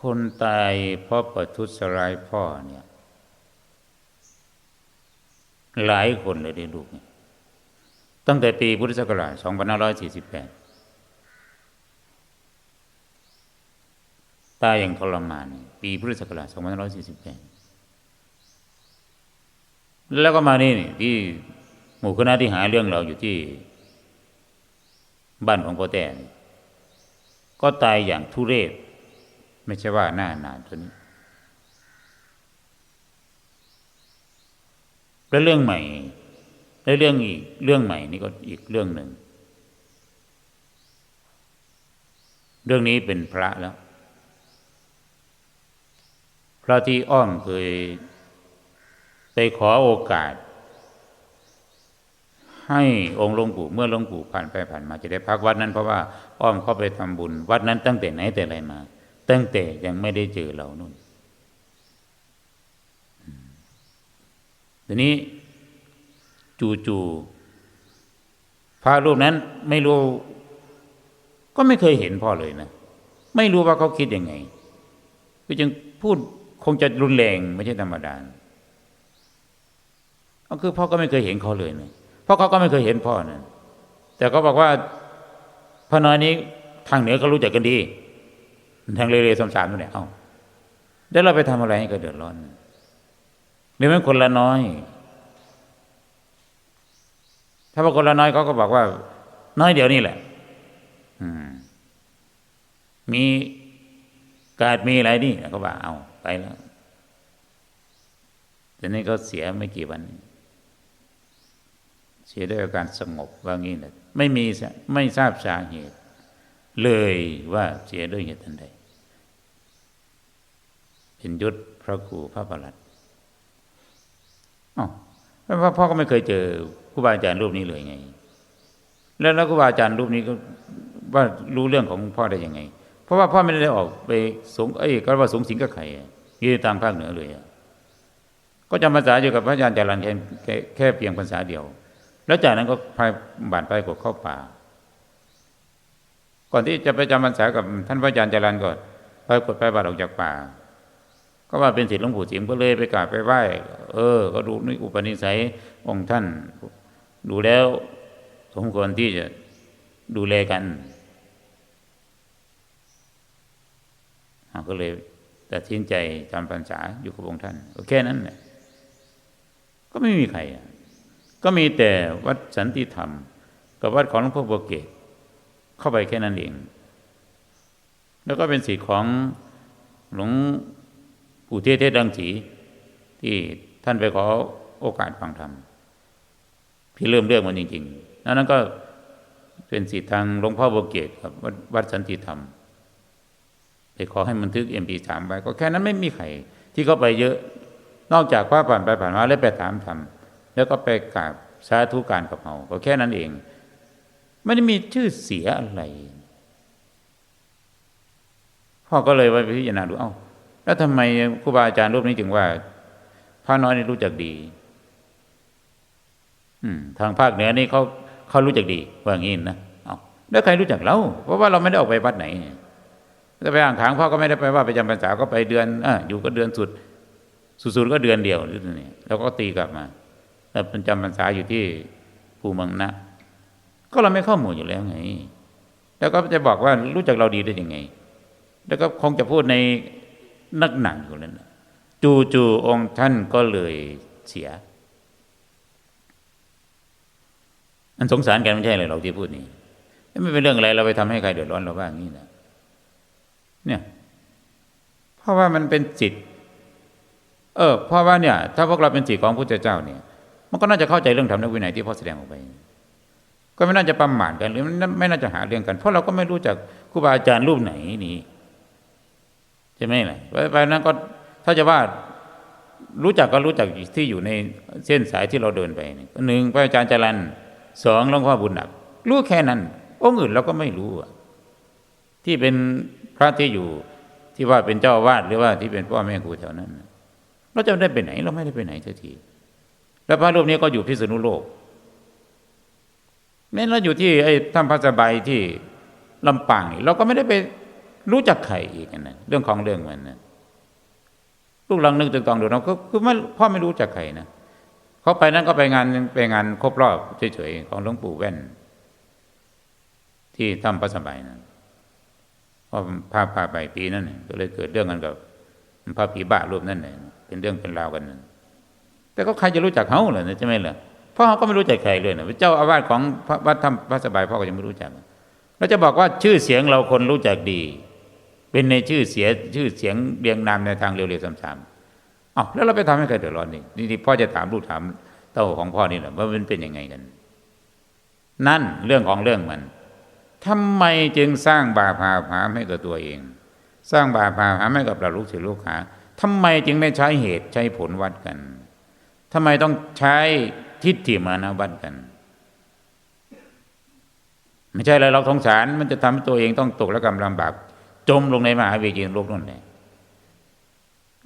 คนตายเพราะประทุษร้ายพ่อเนี่ย หลายคนเลยได้ลูกเนี่ยตั้งแต่ปีพุทธศักราช 2548 ตายอย่างทรมาน ปีพุทธศักราช 2548 แล้วก็มานี่ที่หมู่คณะที่หาเรื่องเราอยู่ที่บ้านของโกแตนก็ตายอย่างทุเรศ ไม่ใช่ว่าหน้าหนานตัวนี้แล้วเรื่องใหม่แล้วเรื่องอีกเรื่องใหม่นี่ก็อีกเรื่องหนึ่ง เรื่องนี้เป็นพระแล้ว พระที่อ้อมเคยไปขอโอกาส ให้องค์หลวงปู่เมื่อหลวงปู่ผ่านไปผ่านมาจะได้พักวัดนั้นเพราะว่าอ้อมเข้าไปทำบุญ วัดนั้นตั้งแต่ไหนแต่ไรมา ตั้งแต่ยังไม่ได้เจอเรานู่นทีนี้จู่ๆพระรูปนั้นไม่รู้ ก็ไม่เคยเห็นพ่อเลยนะ ไม่รู้ว่าเขาคิดยังไงก็จึงพูดคงจะรุนแรงไม่ใช่ธรรมดาก็คือพ่อก็ไม่เคยเห็นเขาเลยนะพราะเขาก็ไม่เคยเห็นพ่อนะแต่ก็บอกว่าพระน้อยนี้ทางเหนือเขารู้จักกันดี ทางเรเรสมสารนู่นแหละเอ้าแล้วเราไปทำอะไรให้เขาเดือดร้อนหรือไม่คนละน้อย ถ้าว่าคนละน้อยเขาก็บอกว่า น้อยเดี๋ยวนี่แหละอืมมีกาดมีอะไรนี่เขาบอกเอาไปแล้วแต่นี่ก็เสียไม่กี่วัน เสียด้วยอาการสงบว่างี้นะไม่มีไม่ทราบสาเหตุ เลยว่าเสียด้วยเหตุใด เป็นยุทธพระครูพระประหลัดอ๋อพระพ่อก็ไม่เคยเจอครูบาอาจารย์รูปนี้เลยไง แล้วแล้วครูบาอาจารย์รูปนี้ก็ว่ารู้เรื่องของพ่อได้ยังไง เพราะว่าพ่อไม่ได้ออกไปสงเอ้ยก็ว่าสงสิงกับใครยี่ตามภาคเหนือเลยก็จำภาษาอยู่กับพระอาจารย์จารันแค่แค่เพียงภาษาเดียว แล้วจากนั้นก็พายบานไปกดเข้าป่า ก่อนที่จะไปจำพรรษากับท่านพระอาจารย์จารันก็ไปกดไปบาดออกจากป่า ก็ว่าเป็นศิษย์หลวงปู่จิมก็เลยไปกราบไปไหว้เออ ก็ดูนี่อุปนิสัยองค์ท่าน ดูแล้วสมควรที่จะดูแลกันก็เลยตัดสินใจจำพรรษาอยู่กับองค์ท่านก็แค่นั้นแหละก็ไม่มีใครก็มีแต่วัดสันติธรรม กับวัดของหลวงพ่อบัวเกตเข้าไปแค่นั้นเอง แล้วก็เป็นสิทธิ์ของหลวง ปู่เทศเทศดังสีที่ท่านไปขอโอกาสฟังธรรมที่เริ่มเรื่องมันจริงๆนั้นก็เป็นสิทธิทางหลวงพ่อบวเกตครับวัดสันติธรรมไปขอให้บันทึกเอ็มพีสามไปก็แค่นั้นไม่มีใครที่เขาไปเยอะนอกจากพระผ่านไปผ่านมาแล้วไปถามธรรมแล้วก็ไปกราบสาธุการกับเขาก็แค่นั้นเอง ไม่ได้มีชื่อเสียอะไรพ่อก็เลยว่าพิจารณาดูเอ้า แล้วทำไมครูบาอาจารย์รูปนี้จึงว่าพระน้อยนี่รู้จักดี อืม ทางภาคเหนือนี่เขาเขารู้จักดีว่างี้นะเอาแล้วใครรู้จักเราเพราะว่าเราไม่ได้ออกไปวัดไหนจะไปอ่างขางพ่อก็ไม่ได้ไปว่าไปจำพรรษาก็ไปเดือนอะอยู่ก็เดือนสุด สุดๆก็เดือนเดียวหรือนี่แล้วก็ตีกลับมาแล้วเป็นจำพรรษาอยู่ที่ภูมังนะก็เราไม่เข้าหมู่อยู่แล้วไง แล้วก็จะบอกว่ารู้จักเราดีได้ยังไง แล้วก็คงจะพูดใน นักหนังอยู่นั้นจูจูองค์ท่านก็เลยเสีย อันสงสารกันไม่ใช่เลยเราที่พูดนี่ไม่เป็นเรื่องอะไรเราไปทำให้ใครเดือดร้อนเราบ้างนี่นะเนี่ยเพราะว่ามันเป็นจิต เออ เพราะว่าเนี่ย ถ้าพวกเราเป็นจิตของพระเจ้าเนี่ย มันก็น่าจะเข้าใจเรื่องธรรมในวินัยที่พ่อแสดงออกไป ก็ไม่น่าจะประมาทกันหรือไม่น่าจะหาเรื่องกัน เพราะเราก็ไม่รู้จักครูบาอาจารย์รูปไหนนี่ ช่ไหมล่ะไปนั้นก็ถ้าจะว่ารู้จักก็รู้จักที่อยู่ในเส้นสายที่เราเดินไปหนึ่งพระอาจารย์จรันสองหลวงพ่อบุญหนัก รู้แค่นั้น องค์อื่นเราก็ไม่รู้ที่เป็นพระที่อยู่ที่ว่าเป็นเจ้าวาดหรือว่าที่เป็นพ่อแม่ครูแถวนั้น เราจะได้ไปไหน เราไม่ได้ไปไหนสักที แล้วพระรูปนี้ก็อยู่พิษณุโลกแม้เราอยู่ที่ไอ้ถ้ำพระสบายที่ลำปางเราก็ไม่ได้ไป รู้จักใครอีกนะเรื่องของเรื่องมันนะลูกลองนึกตึงตองดูนะก็คือไม่พ่อไม่รู้จักใครนะเขาไปนั้นก็ไปงานไปงานครบรอบเฉยๆของหลวงปู่แว่น ที่ทำพระสบายนะพอพาพาไปปีนั้นเนี่ยก็เลยเกิดเรื่องกันกับพระผีบ้ารูปนั่นเนี่ยเป็นเรื่องเป็นราวกันนะแต่ก็ใครจะรู้จักเขาเหรอใช่ไหมล่ะพ่อเขาก็ไม่รู้จักใครเลยนะเจ้าอาวาสของพระวัดธรรมพระสบายพ่อก็ยังไม่รู้จักแล้วจะบอกว่าชื่อเสียงเราคนรู้จักดี เป็นในชื่อเสียชื่อเสียงเรียงนามในทางเร็วๆซ้ำๆอ้าวแล้วเราไปทำให้ใครเดือดร้อนนี่นี่พ่อจะถามลูกถามเต้าของพ่อนี่แหละว่ามันเป็นยังไงกัน นั่นเรื่องของเรื่องมันทำไมจึงสร้างบาปาผาให้กับตัวเอง สร้างบาปาผาให้กับเราลูกศิษย์ลูกหาทำไมจึงไม่ใช้เหตุใช้ผลวัดกันทำไมต้องใช้ทิฏฐิมานะวัดกัน ไม่ใช่อะไรเราสงสารมันจะทำให้ตัวเองต้องตกและกำลำบาก จมลงในมหาวิจีนโลกนั่นแหละ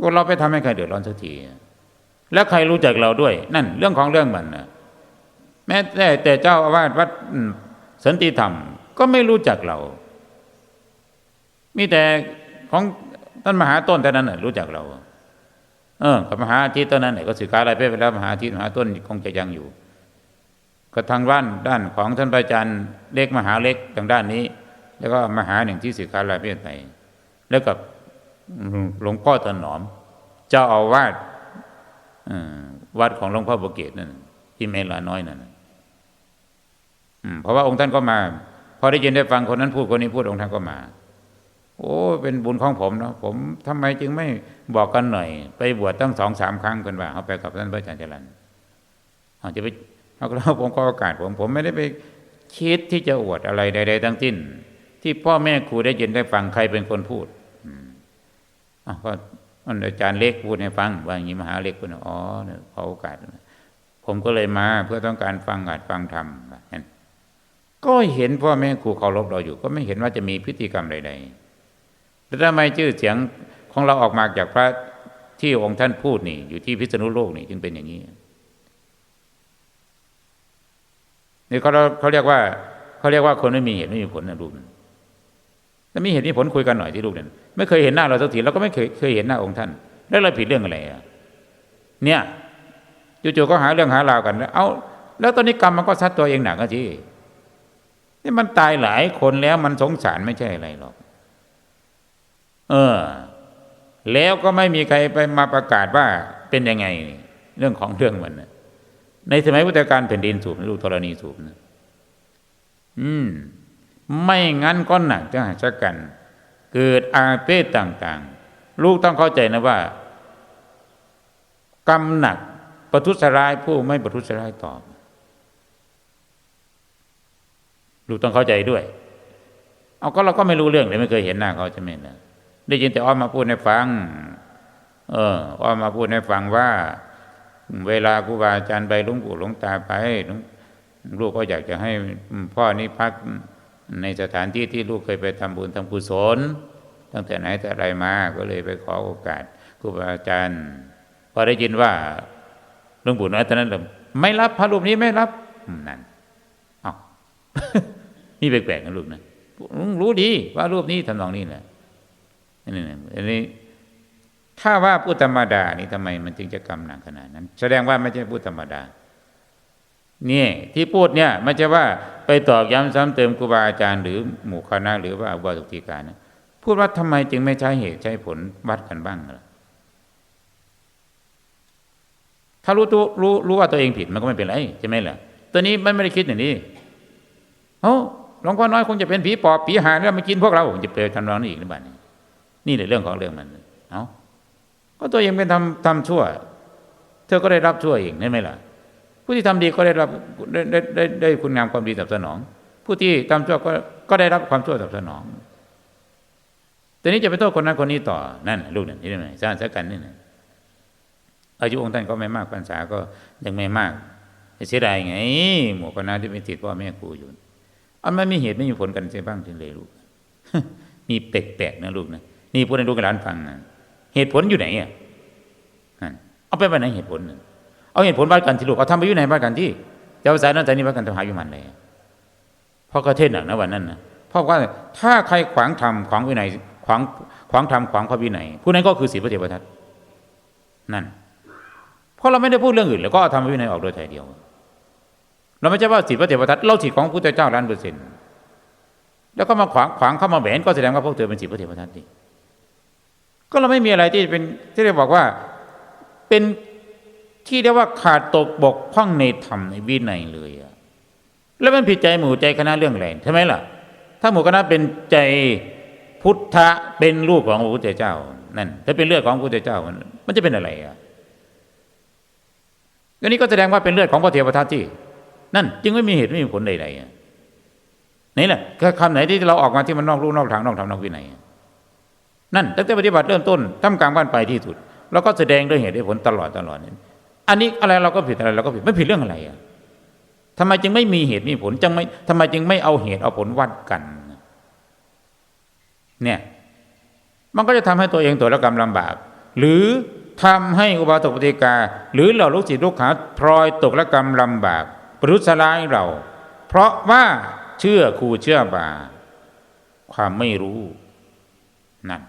ว่าเราไปทำให้ใครเดือดร้อนสักที แล้วใครรู้จักเราด้วย นั่น เรื่องของเรื่องมันนะแม้แต่แต่เจ้าอาวาสวัดสันติธรรม ก็ไม่รู้จักเรา มีแต่ของท่านมหาต้นแต่นั้นน่ะรู้จักเรา เออกับมหาอาทิตย์ต้นนั้นเนี่ยก็สึกขาอะไรไปแล้วมหาอาทิตย์มหาต้นคงจะยังอยู่ก็ทางด้านด้านของท่านพระอาจารย์เล็กมหาเล็กทางด้านนี้ แล้วก็มหาหนึ่งที่สึกขาอะไรไปไปแล้วกับหลวงพ่อถนอม เจ้าอาวาสวัดของหลวงพ่อบุเกตนั่นที่เมลาน้อยนั่นเพราะว่าองค์ท่านก็มา พอได้ยินได้ฟังคนนั้นพูดคนนี้พูดองค์ท่านก็มา โอ้ เป็นบุญของผมเนาะผมทำไมจึงไม่บอกกันหน่อย ไปบวชตั้งสองสามครั้งเป็นว่าเขาไปกับท่านพระอาจารย์จรันเขาจะไปเขาก็ผมก็โอกาสผม ผมไม่ได้ไปคิดที่จะอวดอะไรใด ๆ ทั้งสิ้น ที่พ่อแม่ครูได้ยินได้ฟังใครเป็นคนพูดอะก็อาจารย์เล็กพูดให้ฟังว่าอย่างนี้มหาเล็กพูดอ๋อเนี่ยขอโอกาสผมก็เลยมาเพื่อต้องการฟังอาจฟังธรรมก็เห็นพ่อแม่ครูเคารพเราอยู่ ก็ไม่เห็นว่าจะมีพฤติกรรมใดๆแล้วทำไมชื่อเสียงของเราออกมาจากพระที่องค์ท่านพูดนี่ อยู่ที่พิษณุโลกนี่จึงเป็นอย่างนี้นี่เขาเขาเรียกว่าเขาเรียกว่าคนไม่มีเหตุไม่มีผลนะลูก แล้วมีเหตุมีผลคุยกันหน่อยที่ลูกเนี่ยไม่เคยเห็นหน้าเราสักทีเราก็ไม่เคยเคยเห็นหน้าองค์ท่าน แล้วเราผิดเรื่องอะไรอะเนี่ยจู่ๆก็หาเรื่องหาราวกันแล้วเอาแล้วตอนนี้กรรมมันก็ซัดตัวเองหนักก็ทีนี่มันตายหลายคนแล้วมันสงสารไม่ใช่อะไรหรอก เออ แล้วก็ไม่มีใครไปมาประกาศว่าเป็นยังไง เรื่องของเรื่องมันในสมัยพุทธกาลแผ่นดินสูบลูกธรณีสูบนะอืม ไม่งั้นก็หนักจะหาชะกัน เกิดอาเพศต่างๆ ลูกต้องเข้าใจนะว่า กรรมหนักประทุษร้ายผู้ไม่ประทุษร้ายตอบลูกต้องเข้าใจด้วย เอาก็เราก็ไม่รู้เรื่องเลยไม่เคยเห็นหน้าเขาใช่ไหมนะได้ยินแต่อ้อมมาพูดให้ฟัง เอออ้อมมาพูดให้ฟังว่า เวลาครูบาอาจารย์ไปลุงปู่ลุงตาไปลูกก็อยากจะให้พ่อนี้พัก ในสถานที่ที่ลูกเคยไปทำบุญทำกุศล ตั้งแต่ไหนแต่ไรมาก็เลยไปขอโอกาสครูบาอาจารย์พอได้ยินว่าหลวงปู่น้อยตอนนั้นไม่รับพระรูปนี้ไม่รับนั่นนี่แปลกๆนะลูกนะรู้ดีว่ารูปนี้ทำนองนี้แหละนี่อันนี้ถ้าว่าพูดธรรมดานี่ทำไมมันจึงจะกำหนักขนาดนั้น แสดงว่าไม่ใช่พูดธรรมดานี่ที่พูดเนี่ยไม่ใช่ว่า ไปตอกย้ำซ้ำเติมครูบาอาจารย์หรือหมู่คณะหรือว่าอุบาสกติการนะพูดว่าทำไมจึงไม่ใช้เหตุใช้ผลวัดกันบ้างล่ะถ้ารู้ตัวรู้รู้ว่าตัวเองผิดมันก็ไม่เป็นไรใช่ไหมล่ะตัวนี้มันไม่ได้คิดอย่างนี้เอ้หลวงพ่อน้อยคงจะเป็นผีปอบผีหาแล้วมากินพวกเราจะเปรทำนองนี้อีกหรือเปล่านี่แหละเรื่องของเรื่องมัน เอาก็ตัวเองเป็นทำทำชั่ว เธอก็ได้รับชั่วเองนั่ไหมล่ะ ผู้ที่ทำดีก็ได้รับได้ได้ได้ได้คุณงามความดีตอบสนอง ผู้ที่ทำชั่วก็ก็ได้รับความชั่วตอบสนองแต่นี้จะไปโทษคนนั้นคนนี้ต่อนั่นลูกนี่นี่ไหมสร้างสักกันนี่นะอายุองค์ท่านก็ไม่มากพรรษาก็ยังไม่มากเสียดายไง หมู่คณะที่เป็นติดพ่อแม่ครูอยู่อันไม่มีเหตุไม่มีผลกันเสียบ้างถึงเลยลูกมีแปลกๆนะลูกนะนี่พูดให้ลูกหลานฟังนะเหตุผลอยู่ไหนอะเอาไปไปไหนเหตุผล เอาเหตุผลบ้านกันที่ลูกเอาทำไปอยู่ไหนบ้านกันที่เจ้าสายนั้นใจนี้บ้านกันทำหาอยู่มันเลยพอกระเทศหนักนะวันนั้นนะพเพราะว่าถ้าใครขวางธรรมขวางวินัยขวางขวางธรรมขวางพระวินัยผู้นั้นก็คือศีลพระเทวทัตนั่นเพราะเราไม่ได้พูดเรื่องอื่นแล้วก็เอาธรรมวินัยออกโดยถ่เดียว เราไม่ใช่ว่าศีลพระเทวทัตเราศีลของพระพุทธเจ้าล้านเปอร์เซ็นต์แล้วก็มาขวางขวางเข้ามาแหวนก็แสดงว่าพวกเธอเป็นศีลพระเทวทัตนี่ก็เราไม่มีอะไรที่เป็นที่เรียกบอกว่าเป็น ที่เรียกว่าขาดตกบกพร่องในธรรมในวินัยเลยอะแล้วมันผิดใจหมู่ใจคณะเรื่องอะไรใช่ไหมล่ะ ถ้าหมู่คณะเป็นใจพุทธะเป็นลูกของพระพุทธเจ้านั่นถ้าเป็นเลือดของพระพุทธเจ้ามันมันจะเป็นอะไรอะอันนี้ก็แสดงว่าเป็นเลือดของพระเทวทัตที่ นั่น จึงไม่มีเหตุไม่มีผลใดๆนี่แหละคำไหนที่เราออกมาที่มันนอกรูนอกทางนอกธรรมนอกวินัยนั่นตั้งแต่ปฏิบัติเริ่มต้นทำกลางบ้านไปที่สุด แล้วก็แสดงด้วยเหตุด้วยผลตลอดตลอดนี่ อันนี้อะไรเราก็ผิดอะไรเราก็ผิดไม่ผิดเรื่องอะไรอะทำไมจึงไม่มีเหตุมีผลจังไม่ทำไมจึงไม่เอาเหตุเอาผลวัดกัน เนี่ย มันก็จะทำให้ตัวเองตัวละกรรมลำบาก หรือทำให้อุบาสกปฏิกา หรือเหล่าลูกศิษย์ลูกหาพลอยตกละกรรมลำบากปรุษร้ายเรา เพราะว่าเชื่อครูเชื่อบา ความไม่รู้นั่น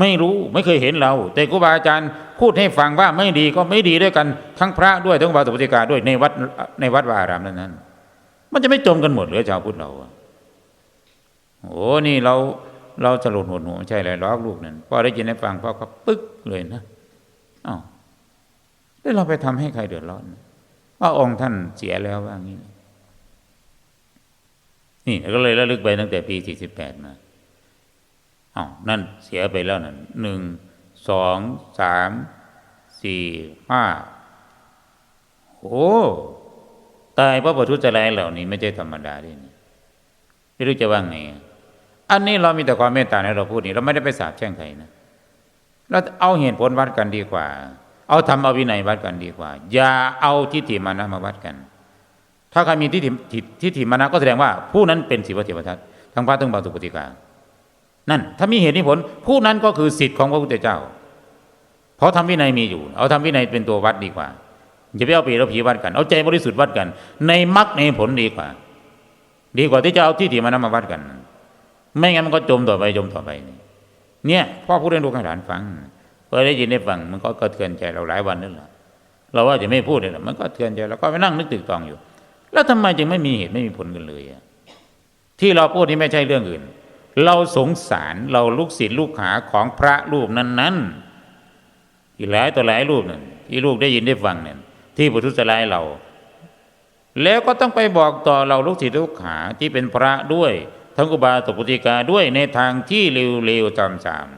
ไม่รู้ไม่เคยเห็นเรา แต่ครูบาอาจารย์พูดให้ฟังว่าไม่ดีก็ไม่ดีด้วยกันทั้งพระด้วยทั้งบาสกปฏิกาด้วยในวัดในวัดวาอารามนั้นนั้นมันจะไม่จมกันหมดหรือชาวพุทธเราอะโอ้นี่เราเราสลดหัวหนูไม่ใช่อะไรล้อลูกนั่นพอได้ยินได้ฟังพ่อก็ปึ๊กเลยนะอ้าวแล้วเราไปทำให้ใครเดือดร้อนว่าองค์ท่านเสียแล้วว่างี้ นี่ก็เลยระลึกไปตั้งแต่ปีสี่สิบแปดมา อ้าวนั่นเสียไปแล้วนั่นหนึ่งสองสามสี่ห้าโอ้ตายเพราะประทุษร้ายเหล่านี้ไม่ใช่ธรรมดาด้วยนี่ไม่รู้จะว่าไงอันนี้เรามีแต่ความเมตตาในเราพูดนี่เราไม่ได้ไปสาบแช่งใครนะเราเอาเหตุผลวัดกันดีกว่า เอาธรรมเอาวินัยวัดกันดีกว่า อย่าเอาทิฏฐิมานะมาวัดกัน ถ้าใครมีทิฏฐิทิฏฐิมานะก็แสดงว่าผู้นั้นเป็นศิวเทวทัตทั้งพระทั้งบาตุปฏิกา นั่น ถ้ามีเหตุมีผล ผู้นั้นก็คือสิทธิ์ของพระพุทธเจ้า เพราะทำวินัยมีอยู่ เอาทำวินัยเป็นตัววัดดีกว่าอย่าไปเอาปีเอาผีวัดกัน เอาใจบริสุทธิ์วัดกัน ในมรรคในผลดีกว่า ดีกว่าที่จะเอาทิฏฐิมานมาวัดกัน ไม่งั้นมันก็จมต่อไปจมต่อไป เนี่ยพ่อพูดให้ลูกให้หลานฟังพอได้ยินได้ฟังมันก็กระเทือนใจเราหลายวันนั่นแหละเราว่าจะไม่พูดเลยมันก็เทือนใจเราก็ไปนั่งนึกตึกตองอยู่ แล้วทำไมจึงไม่มีเหตุไม่มีผลกันเลยที่เราพูดนี่ไม่ใช่เรื่องอื่น เราสงสารเราลูกศิษย์ลูกหาของพระรูปนั้น ๆ อีกหลายต่อหลายรูปนั่นที่ลูกได้ยินได้ฟังนี่ยที่ปุถุสลายเรา แล้วก็ต้องไปบอกต่อเราลูกศิษย์ลูกหาที่เป็นพระด้วยทั้งอุบาสกปฏิกาด้วยในทางที่เร็วๆตามสาม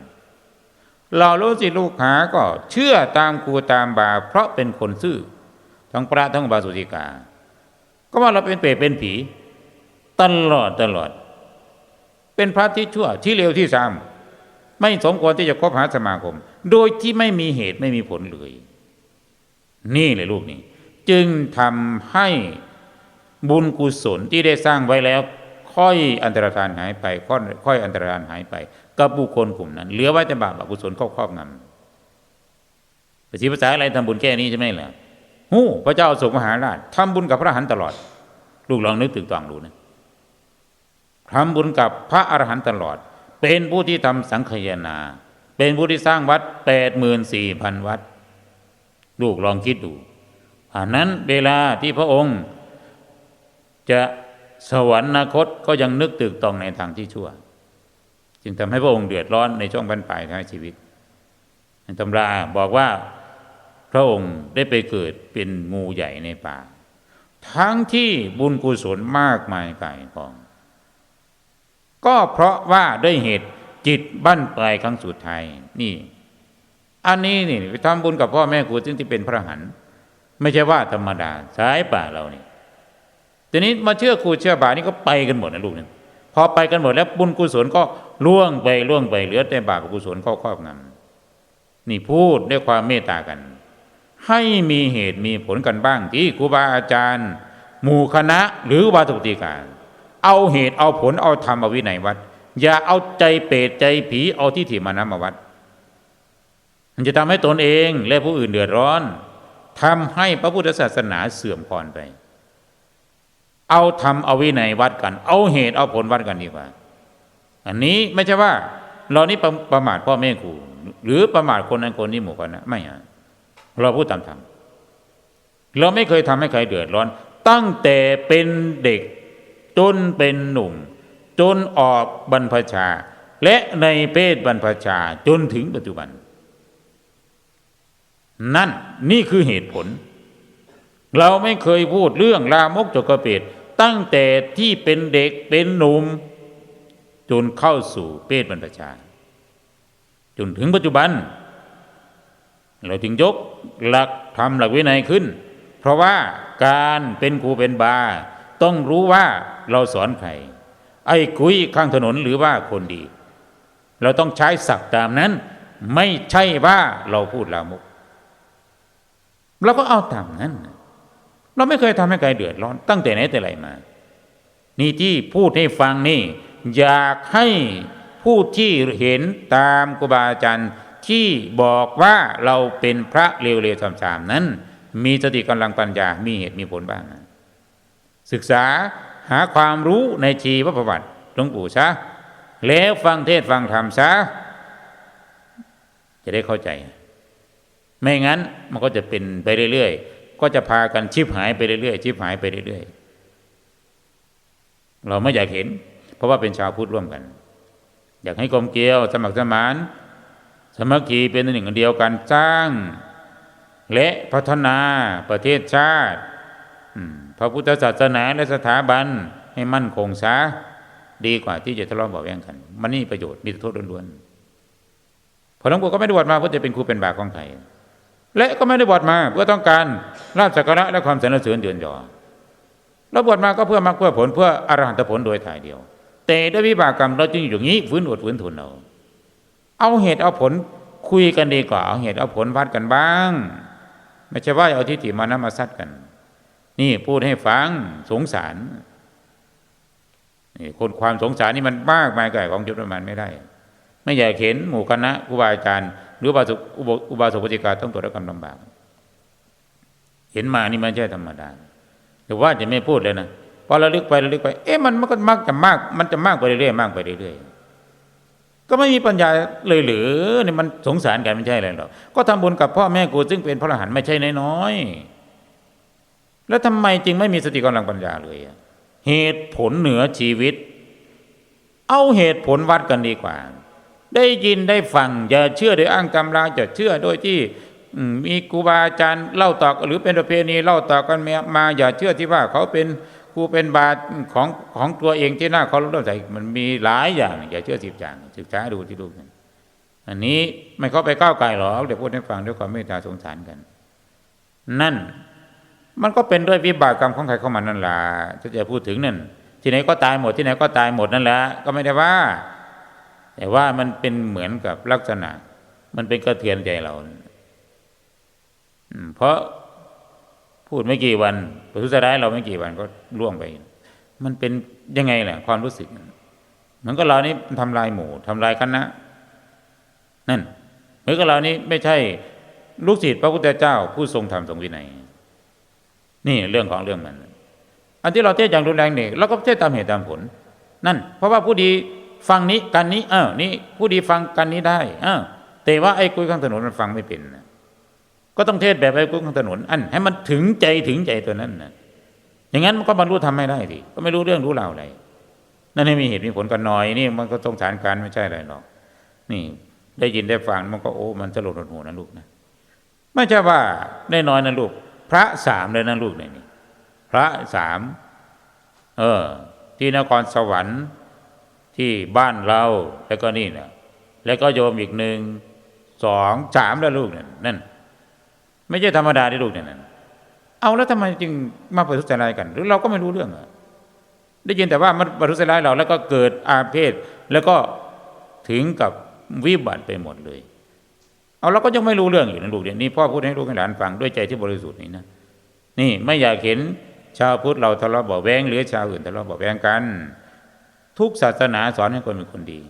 เราลูกศิษย์ลูกหาก็เชื่อตามครูตามบา เพราะเป็นคนซื่อทั้งพระทั้งอุบาสกปฏิกา ก็ว่าเราเป็นเปรตเป็นผี ตลอดตลอด เป็นพระที่ชั่วที่เร็วที่สามไม่สมควรที่จะคบหาสมาคม โดยที่ไม่มีเหตุไม่มีผลเลย นี่เลยลูกนี่จึงทำให้บุญกุศลที่ได้สร้างไว้แล้ว ค่อยอันตรธานหายไป ค่อยค่อยอันตรธานหายไปกับบุคคลกลุ่มนั้น เหลือไว้แต่บาปอกุศลครอบครอบงำภาษีภาษาอะไรทำบุญแค่นี้ใช่ไหมล่ะหู้พระเจ้าสุขมหาราชทำบุญกับพระหันตลอด ลูกลองนึกถึงตองดูนะ ทำบุญกับพระอรหันต์ตลอด เป็นผู้ที่ทำสังขยานา เป็นผู้ที่สร้างวัดแปดหมื่นสี่พันวัด ลูกลองคิดดูอันนั้นเวลาที่พระองค์ จะสวรรคตก็ยังนึกตึกตองในทางที่ชั่ว จึงทำให้พระองค์เดือดร้อนในช่วงบรรปลายท้ายชีวิตตำราบอกว่าพระองค์ได้ไปเกิดเป็นงูใหญ่ในป่า ทั้งที่บุญกุศลมากมายกายกอง ก็เพราะว่าด้วยเหตุจิตบั้นปลายครั้งสุดท้ายนี่ อันนี้นี่ไปทำบุญกับพ่อแม่ครูซึ่งที่เป็นพระหันไม่ใช่ว่าธรรมดาสายป่าเรานี่ทีนี้มาเชื่อครูเชื่อบานี่ก็ไปกันหมดนะลูกนี่พอไปกันหมดแล้วบุญกุศลก็ล่วงไปล่วงไปเหลือแต่บาปกุศลเข้าครอบงำนี่พูดด้วยความเมตตากัน ให้มีเหตุมีผลกันบ้างที่ครูบาอาจารย์ หมู่คณะหรือบาตุติการ เอาเหตุเอาผลเอาธรรมเอาวินัยวัด อย่าเอาใจเปรตใจผีเอาที่ถิมานะมาวัด มันจะทำให้ตนเองและผู้อื่นเดือดร้อนทำให้พระพุทธศาสนาเสื่อมคลอนไป เอาทำเอาวินัยวัดกัน เอาเหตุเอาผลวัดกันดีกว่า อันนี้ไม่ใช่ว่า เรานี่ประประมาทพ่อแม่ครูหรือประมาทคนนั้นคนนี้หมู่คนนะไม่อะเราพูดตามธรรมเราไม่เคยทำให้ใครเดือดร้อน ตั้งแต่เป็นเด็ก จนเป็นหนุ่ม จนออกบรรพชา และในเพศบรรพชาจนถึงปัจจุบัน นั่นนี่คือเหตุผล เราไม่เคยพูดเรื่องลามกจกกเปดตั้งแต่ที่เป็นเด็กเป็นหนุ่ม จนเข้าสู่เพศบรรพชา จนถึงปัจจุบัน เราจึงยกหลักทำหลักวินัยขึ้น เพราะว่าการเป็นครูเป็นบา ต้องรู้ว่าเราสอนใคร ไอ้คุยข้างถนนหรือว่าคนดี เราต้องใช้ศักตามนั้น ไม่ใช่ว่าเราพูดลามกเราก็เอาตามนั้น เราไม่เคยทำให้ใครเดือดร้อน ตั้งแต่ไหนแต่ไรมา นี่ที่พูดให้ฟังนี่ อยากให้ผู้ที่เห็นตามครูบาอาจารย์ที่บอกว่าเราเป็นพระเร็วๆสามๆนั้น มีสติกำลังปัญญา มีเหตุมีผลบ้างนะ ศึกษาหาความรู้ในชีวประวัติหลวงปู่ซะแล้วฟังเทศฟังธรรมซะจะได้เข้าใจ ไม่งั้นมันก็จะเป็นไปเรื่อยๆ ก็จะพากันชิบหายไปเรื่อยๆชิบหายไปเรื่อยๆ เราไม่อยากเห็น เพราะว่าเป็นชาวพุทธร่วมกัน อยากให้กลมเกลียว สมัครสมาน สมัคคีเป็นหนึ่งเดียวกันสร้าง และพัฒนาประเทศชาติ พระพุทธศาสนาและสถาบันให้มั่นคงซะดีกว่าที่จะทะเลาะเบาแวงกัน มันนี่ประโยชน์มีโทษล้วนๆพอหลวงปู่ก็ไม่ได้บวชมาเพื่อจะเป็นครูเป็นบาของใครและก็ไม่ได้บวชมา เพื่อต้องการลาภสักการะและความสรรเสริญเดือนยอเราบวชมาก็เพื่อมรรคเพื่อผลเพื่ออรหันตผลโดยถ่ายเดียว แต่ด้วยวิบากกรรมเราจึงอยู่อย่างนี้ฟื้นอดฟื้นทนเราเอาเหตุเอาผลคุยกันดีกว่า เอาเหตุเอาผลวัดกันบ้าง ไม่ใช่ว่าเอาทิฏฐิมานะมาซัดกัน นี่พูดให้ฟังสงสารนี่คนความสงสารนี่มันมากมายไก่ของจุดประมาณไม่ได้ ไม่อยากเห็นหมู่คณะครูบาอาจารย์หรือบาสุอุบาสกปฏิกาต้องตัวรับกรรมลำบาก เห็นมานี่มันใช่ธรรมดาแต่ว่าจะไม่พูดเลยนะพอระลึกไประลึกไป เอ๊ะมันมันก็มากจะมาก มันจะมากไปเรื่อยๆมากไปเรื่อยๆก็ไม่มีปัญญาเลยหรือนี่มันสงสารกันไม่ใช่อะไรหรอกก็ทำบุญกับพ่อแม่กูซึ่งเป็นพระอรหันต์ไม่ใช่น้อยๆ แล้วทำไมจึงไม่มีสติกำลังปัญญาเลย เหตุผลเหนือชีวิต เอาเหตุผลวัดกันดีกว่า ได้ยินได้ฟังอย่าเชื่อโดยอ้างตำราจะเชื่อโดยที่มีครูบาอาจารย์เล่าต่อหรือเป็นประเพณีเล่าต่อกันมาอย่าเชื่อที่ว่าเขาเป็นครูเป็นบาของของตัวเองที่น่าเขารู้ใจมันมีหลายอย่าง อย่าเชื่อสิบอย่างศึกษาดูที่ดูอันนี้ไม่เข้าไปก้าวไกลหรอกเดี๋ยวพูดให้ฟังด้วยความเมตตาสงสารกัน นั่น มันก็เป็นด้วยวิบากกรรมของใครเข้ามานั่นแหละถ้าจะพูดถึงนั่นที่ไหนก็ตายหมดที่ไหนก็ตายหมดนั่นแหละก็ไม่ได้ว่า แต่ว่ามันเป็นเหมือนกับลักษณะ มันเป็นกระเทือนใจเราเพราะพูดไม่กี่วันประทุษร้ายเราไม่กี่วันก็ล่วงไป มันเป็นยังไงแหละความรู้สึกมันก็เรานี่ทำลายหมู่ทำลายคณะนั่นเหมือนกับเรานี่ไม่ใช่ลูกศิษย์พระพุทธเจ้า ผู้ทรงธรรมทรงวินัย นี่เรื่องของเรื่องมัน อันที่เราเทศอย่างรุนแรงเนี่ยเราก็เทศตามเหตุตามผล นั่น เพราะว่าผู้ดีฟังนี้กันนี้เออนี่ผู้ดีฟังกันนี้ได้เออแต่ว่าไอ้คุยข้างถนนมันฟังไม่เป็นก็ต้องเทศแบบไอ้คุยข้างถนน อันให้มันถึงใจถึงใจตัวนั้นนะอย่างนั้นมันก็บรรลุทำไม่ได้ดิก็ไม่รู้เรื่องรู้ราวอะไรนั่นไม่มีเหตุมีผลกันหน่อยนี่มันก็ต้องสารการไม่ใช่อะไรหรอกนี่ได้ยินได้ฟังมันก็โอ้มันสลดหดหูนะลูกนะไม่ใช่ว่าได้น้อยนะลูก พระสามเลยนะลูกนี่พระสามเออ ที่นครสวรรค์ที่บ้านเราแล้วก็นี่นะแล้วก็โยมอีกหนึ่งสองสามแล้วลูกเนั่นนั่น ไม่ใช่ธรรมดาที่ลูกเนั่นเอาแล้วทำไมจึงมาประทุษร้ายกัน หรือเราก็ไม่รู้เรื่องอะได้ยินแต่ว่ามันประทุษร้ายเราแล้วก็เกิดอาเพศแล้วก็ถึงกับวิบัติไปหมดเลย เอาเราก็ยังไม่รู้เรื่องอยู่นะลูกเนี่ยนี่พ่อพูดให้ลูกให้หลานฟังด้วยใจที่บริสุทธิ์นี่นะนี่ไม่อยากเห็นชาวพุทธเราทะเลาะเบาแวงหรือชาวอื่นทะเลาะเบาแวงกัน ทุกศาสนาสอนให้คนเป็นคนดี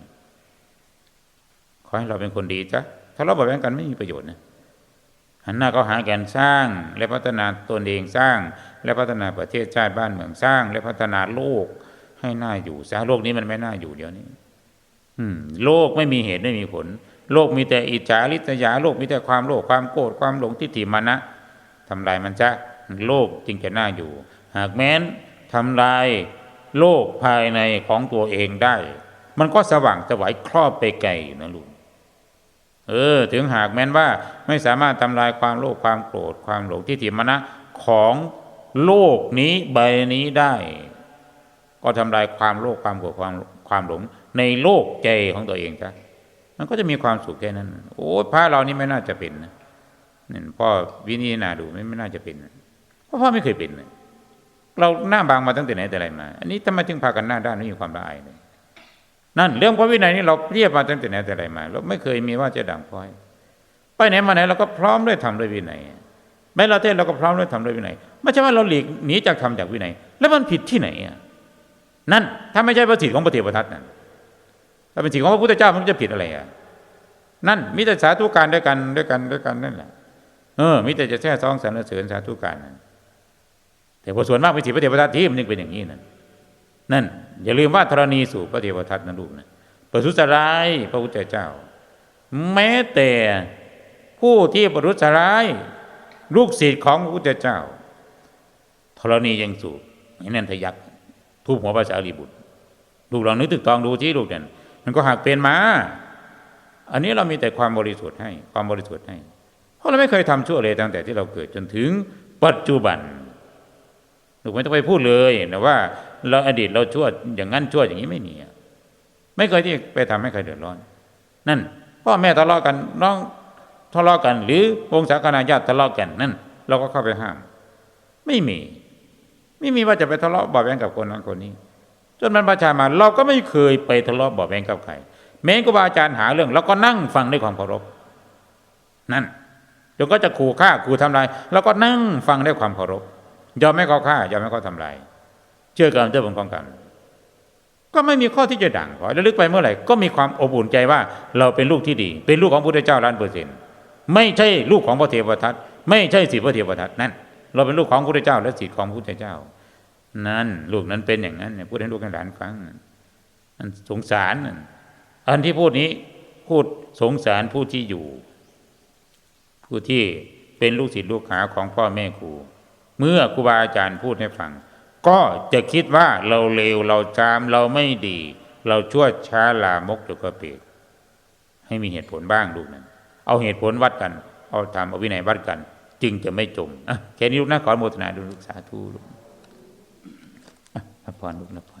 ขอให้เราเป็นคนดีจ้ะถ้าเราะเบอกแบ่งกันไม่มีประโยชน์นะหันหน้าก็หาแกนสร้าง และพัฒนาตนเองสร้าง และพัฒนาประเทศชาติบ้านเมืองสร้าง และพัฒนาโลกให้น่าอยู่ซะโลกนี้มันไม่น่าอยู่เดี๋ยวนี้ อืม โลกไม่มีเหตุไม่มีผล โลกมีแต่อิจฉาริษยาโลกมีแต่ความโลภความโกรธความหลงทิฏฐิมานะทำลายมันจะโลกจึงจะน่าอยู่ หากแม้นทำลายโลกภายในของตัวเองได้ มันก็สว่างสวัยครอบไปไกลอยู่นะลูกเออ ถึงหากแม้นว่าไม่สามารถทำลายความโลภความโกรธความหลงทิฏฐิมานะของโลกนี้ใบนี้ได้ ก็ทำลายความโลภความโกรธความความหลงในโลกใจของตัวเองจ้ะ มันก็จะมีความสุขแค่นั้น โอ้พระเรานี่ไม่น่าจะเป็นนะนี่พ่อวินิจนาดูไม่ไม่น่าจะเป็นเพราะพ่อไม่เคยเป็นเราหน้าบางมาตั้งแต่ไหนแต่ไรมา อันนี้ทำไมจึงพากันหน้าด้านไม่มีความละอายเลยนั่นเรื่องพระวินัยนี่เราเรียบมาตั้งแต่ไหนแต่ไรมาเราไม่เคยมีว่าจะด่างพร้อย ไปไหนมาไหนเราก็พร้อมด้วยทำด้วยวินัยแม้เราเทศเราก็พร้อมด้วยทำด้วยวินัยไม่ใช่ว่าเราหลีกหนีจากทำจากวินัย แล้วมันผิดที่ไหนอะนั่นถ้าไม่ใช่พระสิทธิ์ของพระเถรทัตนั่น ถ้าเป็นสิทธิ์ของพระพุทธเจ้ามันจะผิดอะไรอะนั่นมิแต่สาธุการด้วยกันด้วยกันด้วยกันนั่นแหละเออมิแต่จะแช่ซองสรรเสริญสาธุการนั่นแต่พอส่วนมากเป็นสิพระเถรทัตที่มันยังเป็นอย่างนี้นั่นนั่น อย่าลืมว่าธรณีสู่พระเถรทัตนะลูกนะประทุษร้ายพระพุทธเจ้า แม้แต่ผู้ที่ประทุษร้ายลูกศิษย์ของพระพุทธเจ้าธรณียังสูบไอ้นั่นทะยักทุบหัวภาษาลีบุตรลูกลองนึกถึกตองดูที่ลูกเนี่ย มันก็หักเป็นมา อันนี้เรามีแต่ความบริสุทธิ์ให้ ความบริสุทธิ์ให้ เพราะเราไม่เคยทำชั่วเลยตั้งแต่ที่เราเกิดจนถึงปัจจุบันลูไม่ต้องไปพูดเลยนะว่า เราอดีตเราชั่วอย่างนั้นชั่วอย่างนี้ไม่มีไม่เคยที่ไปทำให้ใครเดือดร้อน นั่นพ่อแม่ทะเลาะกันน้องทะเลาะกัน หรือวงศาคณาญาติทะเลาะกันนั่น เราก็เข้าไปห้าม ไม่มี ไม่มีว่าจะไปทะเลาะบาะแวงกับคนนั้นคนนี้ จนมันประชามา เราก็ไม่เคยไปทะเลาะบาะแวงกับใครแม้ครูบาอาจารย์หาเรื่องเราก็นั่งฟังด้วยความเคารพ นั่นเดี๋ยวก็จะขู่ฆ่าขู่ทำลายเราก็นั่งฟังด้วยความเคารพยอมไม่เขาฆ่ายอมไม่เขาทำลายเชื่อกันเจ้าบุญของกันก็ไม่มีข้อที่จะด่างพอแล้วลึกไปเมื่อไหร่ก็มีความอบอุ่นใจว่าเราเป็นลูกที่ดี เป็นลูกของพระพุทธเจ้าล้านเปอร์เซ็นต์ไม่ใช่ลูกของพระเทวทัตไม่ใช่สิทธิพระเทวทัตนั่นเราเป็นลูกของพระพุทธเจ้า และสิทธิของพระพุทธเจ้า นั่นลูกนั้นเป็นอย่างนั้นเนี่ยพูดให้ลูกให้หลานฟังนั่นสงสารนั่นอันที่พูดนี้พูดสงสารผู้ที่อยู่ ผู้ที่เป็นลูกศิษย์ลูกหาของพ่อแม่ครูเมื่อครูบาอาจารย์พูดให้ฟัง ก็จะคิดว่าเราเลวเราจามเราไม่ดี เราชั่วช้าลามกจกกระเปกให้มีเหตุผลบ้างลูกนั้นเอาเหตุผลวัดกัน เอาทำเอาวินัยวัดกัน จึงจะไม่จมแค่นี้ลูกนะขออนุโมทนาดูลูกสาธุลูกอะรั บพรลูกรับพร